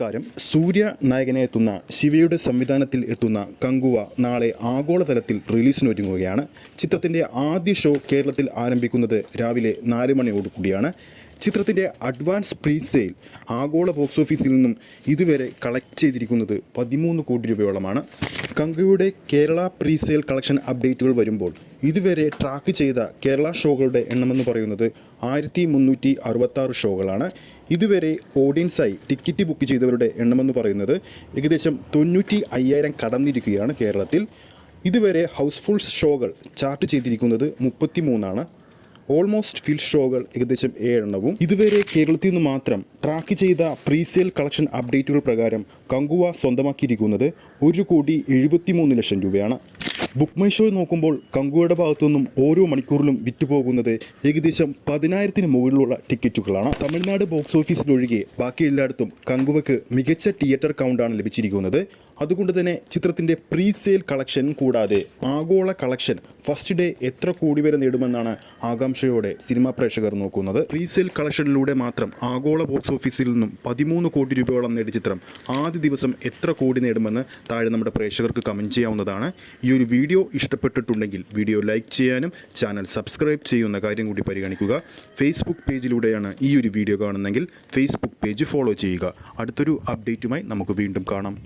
കാരം സൂര്യ നായകനെ എത്തുന്ന ശിവയുടെ സംവിധാനത്തിൽ എത്തുന്ന കങ്കുവ നാളെ ആഗോളതലത്തിൽ റിലീസിനൊരുങ്ങുകയാണ്. ചിത്രത്തിന്റെ ആദ്യ ഷോ കേരളത്തിൽ ആരംഭിക്കുന്നത് രാവിലെ നാല് മണിയോടുകൂടിയാണ്. ചിത്രത്തിന്റെ അഡ്വാൻസ് പ്രീ സെയിൽ ആഗോള ബോക്സ് ഓഫീസിൽ നിന്നും ഇതുവരെ കളക്ട് ചെയ്തിരിക്കുന്നത് പതിമൂന്ന് കോടി രൂപയോളമാണ്. കങ്കയുടെ കേരള പ്രീ സെയിൽ കളക്ഷൻ അപ്ഡേറ്റുകൾ വരുമ്പോൾ ഇതുവരെ ട്രാക്ക് ചെയ്ത കേരള ഷോകളുടെ എണ്ണമെന്ന് പറയുന്നത് ആയിരത്തി മുന്നൂറ്റി അറുപത്താറ് ഷോകളാണ്. ഇതുവരെ ഓഡിയൻസായി ടിക്കറ്റ് ബുക്ക് ചെയ്തവരുടെ എണ്ണമെന്ന് പറയുന്നത് ഏകദേശം തൊണ്ണൂറ്റി അയ്യായിരം കടന്നിരിക്കുകയാണ് കേരളത്തിൽ. ഇതുവരെ ഹൗസ്ഫുൾ ഷോകൾ ചാർട്ട് ചെയ്തിരിക്കുന്നത് മുപ്പത്തി മൂന്നാണ് ഓൾമോസ്റ്റ് ഫിൽ ഷോകൾ ഏകദേശം ഏഴെണ്ണവും. ഇതുവരെ കേരളത്തിൽ നിന്ന് മാത്രം ട്രാക്ക് ചെയ്ത പ്രീസെയിൽ കളക്ഷൻ അപ്ഡേറ്റുകൾ പ്രകാരം കങ്കുവ സ്വന്തമാക്കിയിരിക്കുന്നത് ഒരു കോടി എഴുപത്തിമൂന്ന് ലക്ഷം രൂപയാണ്. ബുക്ക് മൈ ഷോ നോക്കുമ്പോൾ കങ്കുവയുടെ ഭാഗത്തു നിന്നും ഓരോ മണിക്കൂറിലും വിറ്റുപോകുന്നത് ഏകദേശം പതിനായിരത്തിന് മുകളിലുള്ള ടിക്കറ്റുകളാണ്. തമിഴ്നാട് ബോക്സ് ഓഫീസിലൊഴികെ ബാക്കി എല്ലായിടത്തും കങ്കുവയ്ക്ക് മികച്ച തിയേറ്റർ കൗണ്ടാണ് ലഭിച്ചിരിക്കുന്നത്. അതുകൊണ്ട് തന്നെ ചിത്രത്തിന്റെ പ്രീ സെയിൽ കളക്ഷൻ കൂടാതെ ആഗോള കളക്ഷൻ ഫസ്റ്റ് ഡേ എത്ര കോടി വരെ നേടുമെന്നാണ് ആകാംക്ഷയോടെ സിനിമാ പ്രേക്ഷകർ നോക്കുന്നത്. പ്രീ സെയിൽ കളക്ഷനിലൂടെ മാത്രം ആഗോള ബോക്സ് ഓഫീസിൽ നിന്നും പതിമൂന്ന് കോടി രൂപയോളം നേടിയ ചിത്രം ആദ്യ ദിവസം എത്ര കോടി നേടുമെന്ന് താഴെ നമ്മുടെ പ്രേക്ഷകർക്ക് കമന്റ് ചെയ്യാവുന്നതാണ്. ഈ ഒരു വീഡിയോ ഇഷ്ടപ്പെട്ടിട്ടുണ്ടെങ്കിൽ വീഡിയോ ലൈക്ക് ചെയ്യാനും ചാനൽ സബ്സ്ക്രൈബ് ചെയ്യുന്ന കാര്യം കൂടി പരിഗണിക്കുക. ഫേസ്ബുക്ക് പേജിലൂടെയാണ് ഈ ഒരു വീഡിയോ കാണുന്നതെങ്കിൽ ഫേസ്ബുക്ക് പേജ് ഫോളോ ചെയ്യുക. അടുത്തൊരു അപ്ഡേറ്റുമായി നമുക്ക് വീണ്ടും കാണാം.